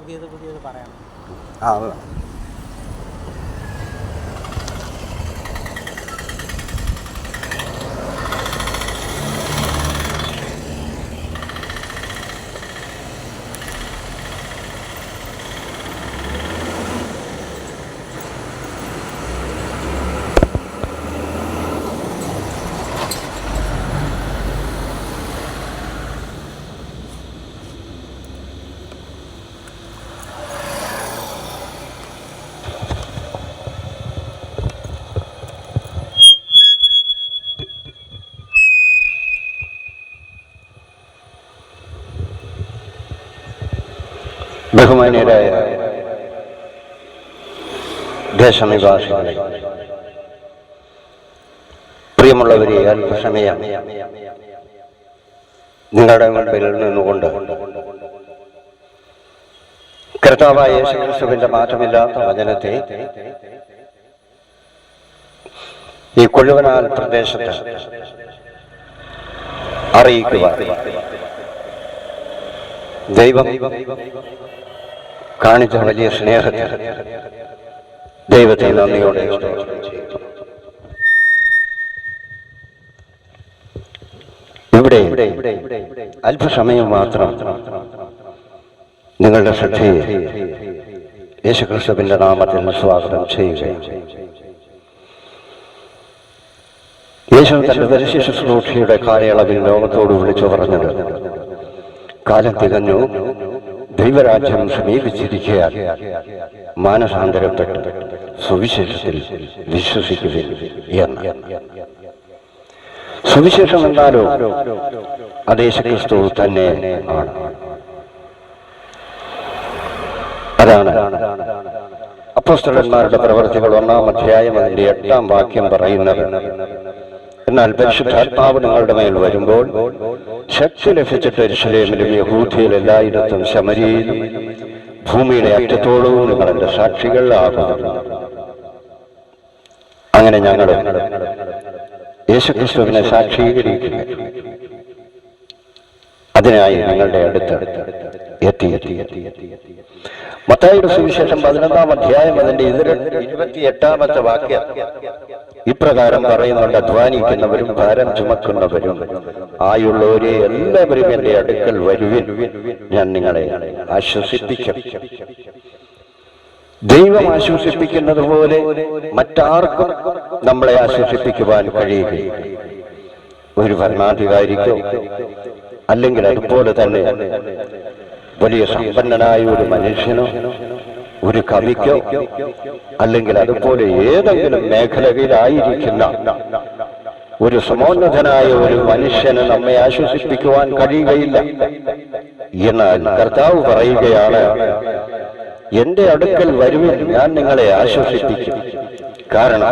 പുതിയത് പുതിയത് പറയണം ആ ബഹുമാന്യരായ ദേശനിവാസികളെ പ്രിയമുള്ളവരെ അല്പസമയം നിങ്ങളുടെ മുൻപിൽ നിന്നുകൊണ്ട് കർത്താവായ യേശുക്രിസ്തുവിന്റെ മാറ്റമില്ലാത്ത വചനത്തെ ഈ കൊഴുവനാൽ പ്രദേശത്ത് അറിയിക്കുക ദൈവം കാണിച്ച വലിയ സ്നേഹത്തെ ദൈവത്തെ നന്ദിയോടെ. ഇവിടെ അല്പസമയം മാത്രം നിങ്ങളുടെ ശ്രദ്ധയെ യേശുക്രിസ്തുവിന്റെ നാമത്തിൽ സ്വാഗതം ചെയ്യുകയും യേശു തന്റെ ദർശി ശുശ്രൂഷയുടെ കാലയളവിൽ ലോകത്തോട് വിളിച്ചു പറഞ്ഞത് കാലം തികഞ്ഞു ദൈവരാജ്യം സമീപിച്ചിരിക്കയാൽ മാനസാന്തരപ്പെട്ട് സുവിശേഷത്തിൽ വിശ്വസിക്കുകയും എന്ന്. സുവിശേഷം എന്നാലോ അതേശക്രിസ്തു തന്നെ അതാണ്. അപ്പോസ്തലന്മാരുടെ പ്രവർത്തികൾ ഒന്നാം അധ്യായം അതിന്റെ എട്ടാം വാക്യം പറയുന്നത്. എന്നാൽ പരിശുദ്ധാത്മാവ് നിങ്ങളുടെ മേൽ വരുമ്പോൾ ശക്തി ലഭിച്ചിട്ട് എരുശലേമിലും യഹൂദിയിൽ എല്ലായിടത്തും ശമരിയിലും ഭൂമിയുടെ അറ്റത്തോളവും നിങ്ങൾ എന്റെ സാക്ഷികൾ ആകുന്നു അങ്ങനെ ഞങ്ങൾ യേശുക്രിസ്തുവിനെ സാക്ഷീകരിക്കുന്നു. അതിനായി ഞങ്ങളുടെ അടുത്ത് മത്തായിയുടെ സുവിശേഷം പതിനൊന്നാം അധ്യായം അതിന്റെ ഇരുപത്തി എട്ടാമത്തെ വാക്യം. ഇപ്രകാരം പറയുന്നുണ്ട് അധ്വാനിക്കുന്നവരും ഭാരം ചുമക്കുന്നവരും ആയുള്ളവരെ എല്ലാവരും എന്റെ അടുക്കൽ വരുവിൻ. ഞാൻ നിങ്ങളെ ആശ്വസിപ്പിക്കും. ദൈവം ആശ്വസിപ്പിക്കുന്നത് പോലെ മറ്റാർക്കും നമ്മളെ ആശ്വസിപ്പിക്കുവാൻ കഴിയുകയില്ല. ഒരു ഭരണാധികാരിക്കോ അല്ലെങ്കിൽ അതുപോലെ തന്നെ വലിയ സമ്പന്നനായ ഒരു മനുഷ്യനോ ഒരു കവിക്കോ അല്ലെങ്കിൽ അതുപോലെ ഏതെങ്കിലും മേഖലയിലായിരിക്കുന്ന ഒരു സമോന്നതനായ ഒരു മനുഷ്യന് നമ്മെ ആശ്വസിപ്പിക്കുവാൻ കഴിയുകയില്ല. എന്നാൽ കർത്താവ് പറയുകയാണ് എന്റെ അടുക്കൽ വരുവിൽ ഞാൻ നിങ്ങളെ ആശ്വസിപ്പിക്കും. കാരണം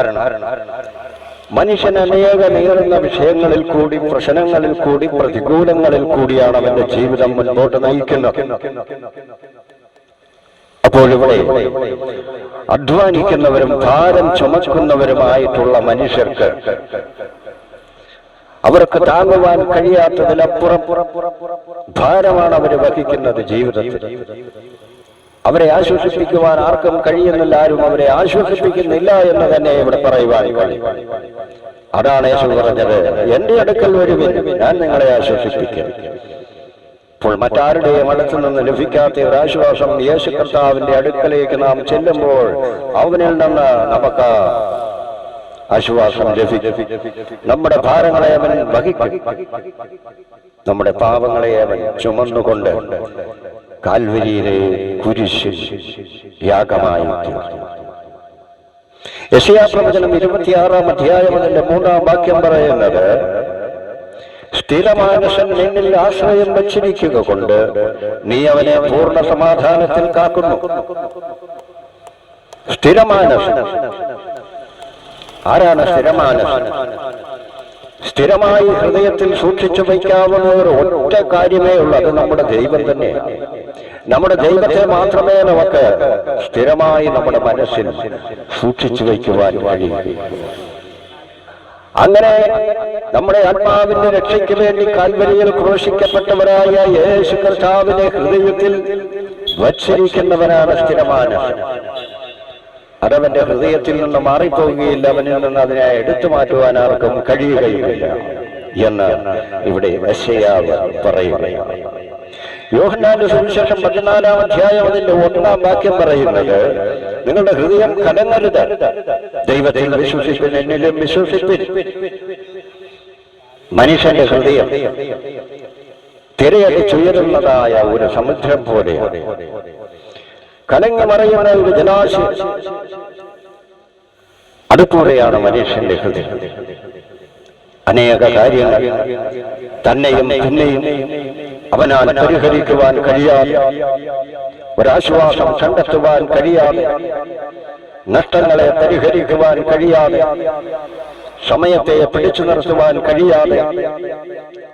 മനുഷ്യൻ അനേക നേരുന്ന വിഷയങ്ങളിൽ കൂടി പ്രശ്നങ്ങളിൽ കൂടി പ്രതികൂലങ്ങളിൽ കൂടിയാണ് അവന്റെ ജീവിതം മുന്നോട്ട് നയിക്കുന്നത്. അപ്പോൾ ഇവിടെ അധ്വാനിക്കുന്നവരും ഭാരം ചുമക്കുന്നവരുമായിട്ടുള്ള മനുഷ്യർക്ക് അവർക്ക് താങ്ങുവാൻ കഴിയാത്തതിലപ്പുറം ഭാരമാണ് അവർ വഹിക്കുന്നത് ജീവിതത്തിൽ. അവരെ ആശ്വസിപ്പിക്കുവാൻ ആർക്കും കഴിയുന്നില്ല ആരും അവരെ ആശ്വസിപ്പിക്കുന്നില്ല എന്ന് തന്നെ ഇവിടെ പറയുവാൻ അതാണ് യേശു പറഞ്ഞത് എന്റെ അടുക്കൽ വരുവിൻ ഞാൻ നിങ്ങളെ ആശ്വസിപ്പിക്കും. ഇപ്പോൾ മറ്റാരുടെയും അടുത്തു നിന്ന് ലഭിക്കാത്ത ഒരു ആശ്വാസം യേശു കർത്താവിന്റെ അടുക്കലേക്ക് നാം ചെല്ലുമ്പോൾ അവനിൽ നിന്ന് നമുക്ക് ആശ്വാസം ലഭിക്കും. നമ്മുടെ ഭാരങ്ങളെ അവൻ വഹിക്കും. നമ്മുടെ പാപങ്ങളെ അവൻ ചുമന്നുകൊണ്ട് കാൽവരിയിലെ കുരിശ് യാഗമായി യശയാപ്രവചനം ഇരുപത്തിയാറാം അധ്യായം അതിന്റെ മൂന്നാം വാക്യം പറയുന്നത് സ്ഥിരമാനസൻ നിന്നിൽ ആശ്രയം വച്ചിരിക്കുക കൊണ്ട് നീ അവനെ പൂർണ സമാധാനത്തിൽ കാക്കുന്നു. സ്ഥിരമാനസൻ ആരാണ് സ്ഥിരമാനസ്? സ്ഥിരമായി ഹൃദയത്തിൽ സൂക്ഷിച്ചു വയ്ക്കാവുന്ന ഒരു ഒറ്റ കാര്യമേ ഉള്ളൂ അത് നമ്മുടെ ദൈവം തന്നെയാണ് നമ്മുടെ ദൈവത്തെ മാത്രമേ നമുക്ക് സ്ഥിരമായി നമ്മുടെ മനസ്സിൽ സൂക്ഷിച്ചു വയ്ക്കുവാൻ കഴിയും. അങ്ങനെ നമ്മുടെ ആത്മാവിന്റെ രക്ഷയ്ക്ക് വേണ്ടി കാൽവരിയിൽ ക്രോശിക്കപ്പെട്ടവരായ യേശു കർത്താവിനെ ഹൃദയത്തിൽ വച്ചിരിക്കുന്നവനാണ് സ്ഥിരമാനസൻ അതവന്റെ ഹൃദയത്തിൽ നിന്ന് മാറിപ്പോവുകയില്ല അവനിൽ നിന്ന് അതിനെ എടുത്തു മാറ്റുവാൻ ആർക്കും കഴിയുകയുമില്ല എന്ന് ഇവിടെ വശയാവ് പറയുകയാണ് യോഹന്നാന്റെ സുവിശേഷം പതിനാലാം അധ്യായം അതിന്റെ ഒന്നാം വാക്യം പറയുന്നത് നിങ്ങളുടെ ഹൃദയം കലങ്ങരുത്. ദൈവത്തിൽ വിശ്വസിപ്പിൻ എന്നിലും വിശ്വസിപ്പിൻ. മനുഷ്യന്റെ ഹൃദയം തിരയടിച്ചുയരുന്നതായ ഒരു സമുദ്രം പോലെയാണ്. കലങ്ങി മറയുന്ന ഒരു ജലാശയം. അതുപോലെയാണ് മനുഷ്യന്റെ ഹൃദയം. അനേക കാര്യങ്ങൾ തന്നെയും തന്നെയും അവനാൽ പരിഹരിക്കുവാൻ കഴിയാതെ ഒരാശ്വാസം കണ്ടെത്തുവാൻ കഴിയാതെ നഷ്ടങ്ങളെ പരിഹരിക്കുവാൻ കഴിയാതെ സമയത്തെ പിടിച്ചു നിർത്തുവാൻ കഴിയാതെ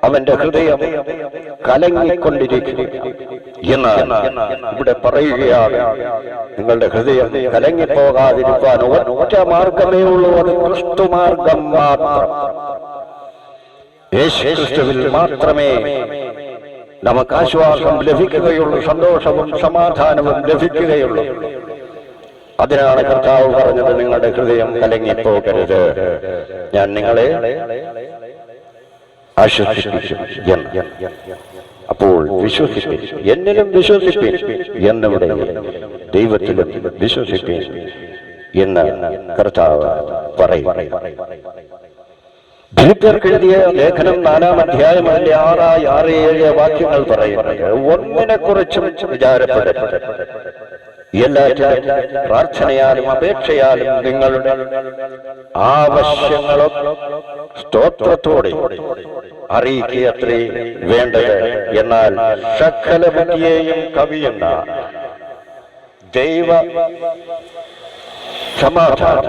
അവന്റെ ഹൃദയം കലങ്ങിക്കൊണ്ടിരിക്കുന്നു. എന്നാൽ ഇവിടെ പറയുകയാണ് നിങ്ങളുടെ ഹൃദയം കലങ്ങിപ്പോകാതിരിക്കാൻ ഒറ്റ മാർഗമേ ഉള്ളൂ അത് ക്രിസ്തു മാർഗം മാത്രം. യേശു ക്രിസ്തുവിൽ മാത്രമേ നമുക്ക് ആശ്വാസം ലഭിക്കുകയുള്ളൂ സന്തോഷവും സമാധാനവും ലഭിക്കുകയുള്ളൂ. അതിനാണ് കർത്താവ് പറഞ്ഞത് നിങ്ങളുടെ ഹൃദയം കലങ്ങിപ്പോകരുത്. ഞാൻ നിങ്ങളെ ആശ്വസിപ്പിക്കും എന്ന്. അപ്പോൾ വിശ്വസിപ്പിൻ. എന്നിലും വിശ്വസിപ്പിൻ. എന്നിവിടെ ദൈവത്തിലും വിശ്വസിപ്പിൻ എന്ന് കർത്താവ് പറയും. എഴുതിയ ലേഖനം നാലാം അധ്യായം അതിന്റെ ആറായി ആറ് ഏഴ് വാക്യങ്ങൾ പറയുന്നത് ഒന്നിനെ കുറിച്ചും വിചാരപ്പെടരുത്. എല്ലാറ്റിലും പ്രാർത്ഥനയാലും അപേക്ഷയാലും നിങ്ങളുടെ ആവശ്യങ്ങളും സ്തോത്രത്തോടെ അറിയിക്കുകയത്രേ വേണ്ടത്. എന്നാൽ സകല ബുദ്ധിയെയും കവിയുന്ന ദൈവ സമാധാനം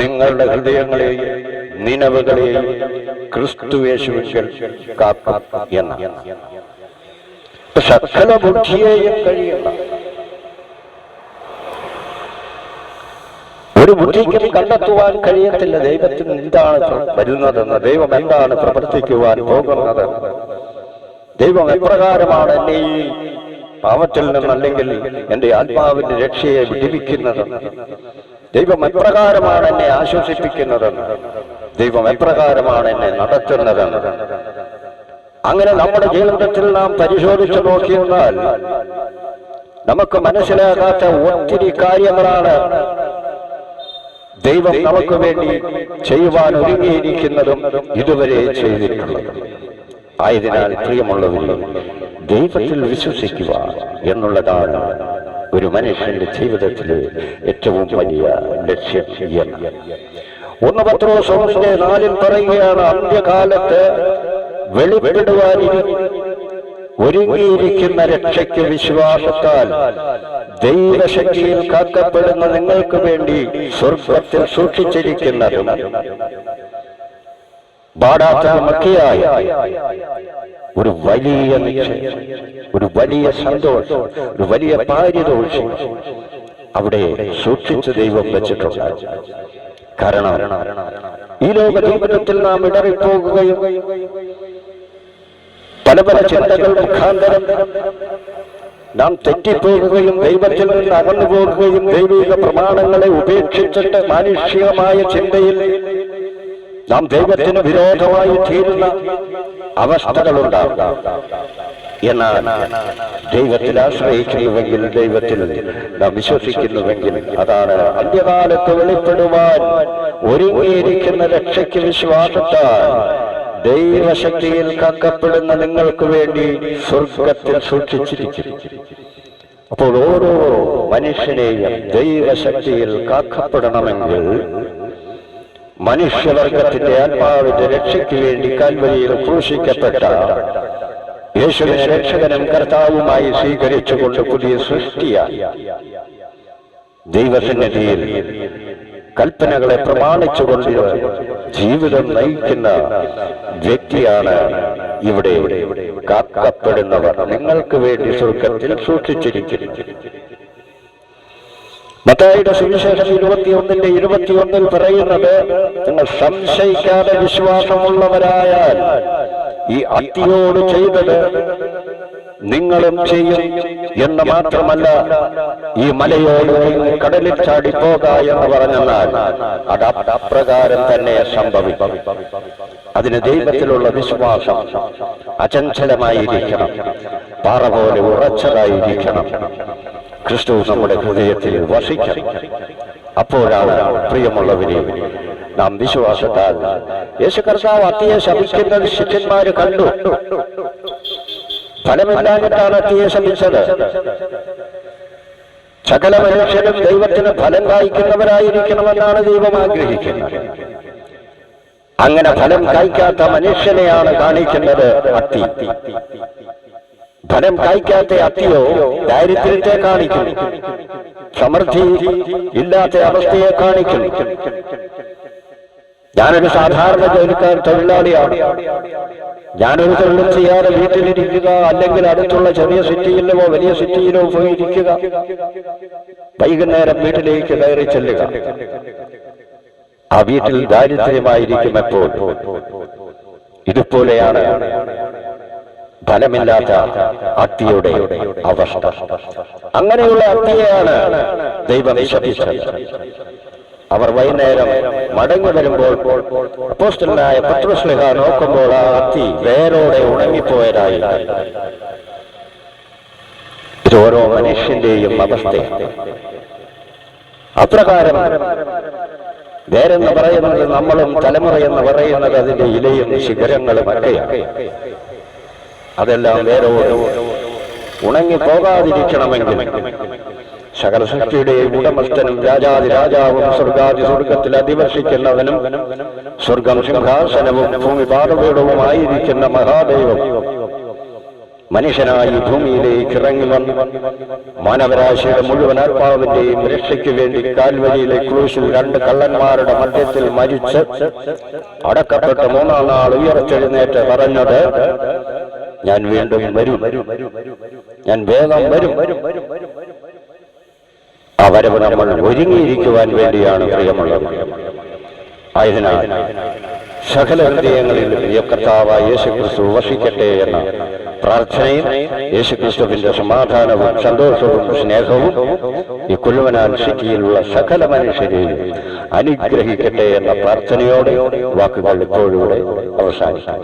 നിങ്ങളുടെ ഹൃദയങ്ങളെയും നിലവുകളെയും ക്രിസ്തുവേശുവിൽ കാക്കാം എന്ന സകല ബുദ്ധിയെയും കഴിയുന്ന ഒരു ബുദ്ധിക്കും കണ്ടെത്തുവാൻ കഴിയത്തില്ല ദൈവത്തിന് എന്താണ് വരുന്നതെന്ന്. ദൈവം എന്താണ് പ്രവർത്തിക്കുവാൻ പോകുന്നത്? ദൈവം എപ്രകാരമാണ് എന്നെ ഈ പാവത്തിൽ നിന്നല്ലെങ്കിൽ എന്റെ ആത്മാവിന്റെ രക്ഷയെ വിടിവിക്കുന്നതെന്ന് ദൈവം എപ്രകാരമാണ് എന്നെ ആശ്വസിപ്പിക്കുന്നതെന്ന് ദൈവം എപ്രകാരമാണ് എന്നെ നടത്തുന്നതെന്ന് അങ്ങനെ നമ്മുടെ ജീവിതത്തിൽ നാം പരിശോധിച്ചു നോക്കിയിരുന്നാൽ നമുക്ക് മനസ്സിലാകാത്ത ഒത്തിരി കാര്യങ്ങളാണ് ദൈവം നമുക്ക് വേണ്ടി ചെയ്യുവാൻ ഒരുങ്ങിയിരിക്കുന്നതും ഇതുവരെ ചെയ്തിട്ടുള്ളത്. ആയതിനാൽ പ്രിയമുള്ളവരിൽ ദൈവത്തിൽ വിശ്വസിക്കുക എന്നുള്ളതാണ് ഒരു മനുഷ്യന്റെ ജീവിതത്തിലെ ഏറ്റവും വലിയ ലക്ഷ്യം എന്ന്. ഒന്ന് പത്രോസോമിന്റെ നാലിൽ പറയുകയാണ് അന്ത്യകാലത്ത് വെളിപ്പെടുവാനിരി ഒരുങ്ങിയിരിക്കുന്ന രക്ഷയ്ക്ക് വിശ്വാസത്താൽ ദൈവശക്തിയിൽ കാക്കപ്പെടുന്ന നിങ്ങൾക്ക് വേണ്ടി സ്വർഗത്തിൽ സൂക്ഷിച്ചിരിക്കുന്നതും. ബാടാത്തമൊക്കെയായ ഒരു വലിയ ഒരു വലിയ സന്തോഷം ഒരു വലിയ പാരിതോഷം അവിടെ സൂക്ഷിച്ച് ദൈവം വെച്ചിട്ടുണ്ട്. കാരണം ഈ ലോക ജീവിതത്തിൽ നാം ഇടറിപ്പോകുകയും പല പല ചിന്തകൾ മുഖാന്തരം നാം തെറ്റിപ്പോകുകയും ദൈവത്തിൽ നിന്ന് അകന്നു പോകുകയും ദൈവിക പ്രമാണങ്ങളെ ഉപേക്ഷിച്ചിട്ട് മാനുഷികമായ ചിന്തയിൽ നാം ദൈവത്തിന് വിരോധമായി തീരുന്ന അവസ്ഥകളുണ്ടാകാം. എന്നാൽ ദൈവത്തിൽ ആശ്രയിക്കുന്നുവെങ്കിൽ ദൈവത്തിൽ നാം വിശ്വസിക്കുന്നുവെങ്കിൽ അതാണ് അന്ത്യകാലത്ത് വെളിപ്പെടുവാൻ ഒരുങ്ങിയിരിക്കുന്ന രക്ഷയ്ക്ക് വിശ്വാസത്താൽ ദൈവശക്തിയിൽ കാക്കപ്പെടുന്ന നിങ്ങൾക്ക് വേണ്ടി സ്വർഗത്തിൽ സൂക്ഷിച്ചിരിക്കും. അപ്പോൾ ഓരോ മനുഷ്യനെയും ദൈവശക്തിയിൽ കാക്കപ്പെടണമെങ്കിൽ മനുഷ്യവർഗത്തിന്റെ ആത്മാവിന്റെ രക്ഷയ്ക്ക് വേണ്ടി കാൽവരിയിൽ ക്രൂശിക്കപ്പെട്ട യേശുവിനെ രക്ഷകനും കർത്താവുമായി സ്വീകരിച്ചുകൊണ്ട് പുതിയ സൃഷ്ടിയായി. ദൈവസന്നിധിയിൽ കൽപ്പനകളെ പ്രമാണിച്ചുകൊണ്ട് ജീവിതം നയിക്കുന്ന വ്യക്തിയാണ് ഇവിടെ കാക്കപ്പെടുന്നവർ. നിങ്ങൾക്ക് വേണ്ടി സ്വർഗത്തിൽ സൂക്ഷിച്ചിരിക്കുന്നു. മത്തായിയുടെ സുവിശേഷം ഇരുപത്തിയൊന്നിന്റെ ഇരുപത്തിയൊന്നിൽ പറയുന്നത് നിങ്ങൾ സംശയിക്കാതെ വിശ്വാസമുള്ളവരായാൽ ഈ അത്തിയോട് ചെയ്തത് നിങ്ങളും ചെയ്യും എന്ന് മാത്രമല്ല ഈ മലയോട് കടലിൽ ചാടിപ്പോക എന്ന് പറഞ്ഞാൽ അത് അപ്രകാരം തന്നെ സംഭവിക്കും. അതിന് ദൈവത്തിലുള്ള വിശ്വാസം അചഞ്ചലമായിരിക്കണം. പാറ പോലെ ഉറച്ചതായിരിക്കണം. ക്രിസ്തു നമ്മുടെ ഹൃദയത്തിൽ വസിക്കണം. അപ്പോഴാണ് പ്രിയമുള്ളവരെ നാം വിശ്വാസത്താൽ യേശു കർത്താവ് അത്തിയെ ശപിക്കുന്ന ശിഷ്യന്മാര് കണ്ടു. ഫലമില്ലാഞ്ഞിട്ടാണ് അത്തിയെ ശ്രമിച്ചത് സകല മനുഷ്യരും ദൈവത്തിന് ഫലം കായ്ക്കുന്നവരായിരിക്കണമെന്നാണ് ദൈവം ആഗ്രഹിക്കുന്നത്. അങ്ങനെ ഫലം കായ്ക്കാത്ത മനുഷ്യനെയാണ് കാണിക്കുന്നത് അത്തി. ഫലം കായ്ക്കാത്ത അത്തിയോ ദാരിദ്ര്യത്തെ കാണിക്കുന്നു. സമൃദ്ധി ഇല്ലാത്ത അവസ്ഥയെ കാണിക്കുന്നു. ഞാനൊരു സാധാരണ ജോലിക്കാരൻ തൊഴിലാളിയാണ്. ഞാനൊരു തൊഴിലും ചെയ്യാതെ വീട്ടിലിരിക്കുക അല്ലെങ്കിൽ അടുത്തുള്ള ചെറിയ സിറ്റിയിലോ വലിയ സിറ്റിയിലോ പോയി ഇരിക്കുക. വൈകുന്നേരം വീട്ടിലേക്ക് കയറി ചെല്ലുക. ആ വീട്ടിൽ ദാരിദ്ര്യമായിരിക്കും എപ്പോൾ ഇതുപോലെയാണ് ഫലമില്ലാത്ത അത്തിയുടെ അവസ്ഥ. അങ്ങനെയുള്ള അത്തിയെയാണ് ദൈവം ശപിച്ചത്. അവർ വൈകുന്നേരം മടങ്ങി വരുമ്പോൾ അപ്പോസ്റ്റലായ പത്രോസ്ലിഹ നോക്കുമ്പോൾ ആ അത്തി വേരോടെ ഉണങ്ങിപ്പോയതായി. ഓരോ മനുഷ്യന്റെയും അവസ്ഥ അപ്രകാരം വേരെന്ന് പറയുന്നത് നമ്മളും തലമുറയെന്ന് പറയുന്നത് അതിന്റെ ഇലയും ശിഖരങ്ങളും ഒക്കെയാണ്. അതെല്ലാം വേരോട് ഉണങ്ങി പോകാതിരിക്കണമെങ്കിൽ സകല സൃഷ്ടിയുടെയും ഉടമസ്ഥനും രാജാതി രാജാവും സ്വർഗാതി സ്വർഗത്തിൽ അധിവസിക്കുന്നവനും സ്വർഗം സിംഹാസനവും ഭൂമി ആയിരിക്കുന്ന മഹാദൈവം മനുഷ്യനായി ഭൂമിയിലേക്ക് ഇറങ്ങി വന്നു. മാനവരാശിയുടെ മുഴുവൻ ആത്മാവിന്റെയും രക്ഷയ്ക്ക് വേണ്ടി കാൽവരിയിലെ ക്രൂശിൽ രണ്ട് കള്ളന്മാരുടെ മധ്യത്തിൽ മരിച്ച് അടക്കപ്പെട്ട മൂന്നാം നാൾ ഉയർച്ചെഴുന്നേറ്റ് പറഞ്ഞത് ഞാൻ വീണ്ടും വരും. ഞാൻ വേഗം വരും. ആ വരവ് നമ്മൾ ഒരുങ്ങിയിരിക്കുവാൻ വേണ്ടിയാണ് പ്രിയമുള്ളത്. ആയതിനാൽ സകല ഹൃദയങ്ങളിലും പ്രിയക്കർത്താവ് യേശുക്രിസ്തു വസിക്കട്ടെ എന്ന പ്രാർത്ഥനയും യേശുക്രിസ്തുവിന്റെ സമാധാനവും സന്തോഷവും സ്നേഹവും ഈ കുല്ലുവനാൽ സിറ്റിയിലുള്ള സകല മനുഷ്യരെയും അനുഗ്രഹിക്കട്ടെ എന്ന പ്രാർത്ഥനയോടെ വാക്കുകൾ ഇപ്പോഴിവിടെ അവസാനിക്കും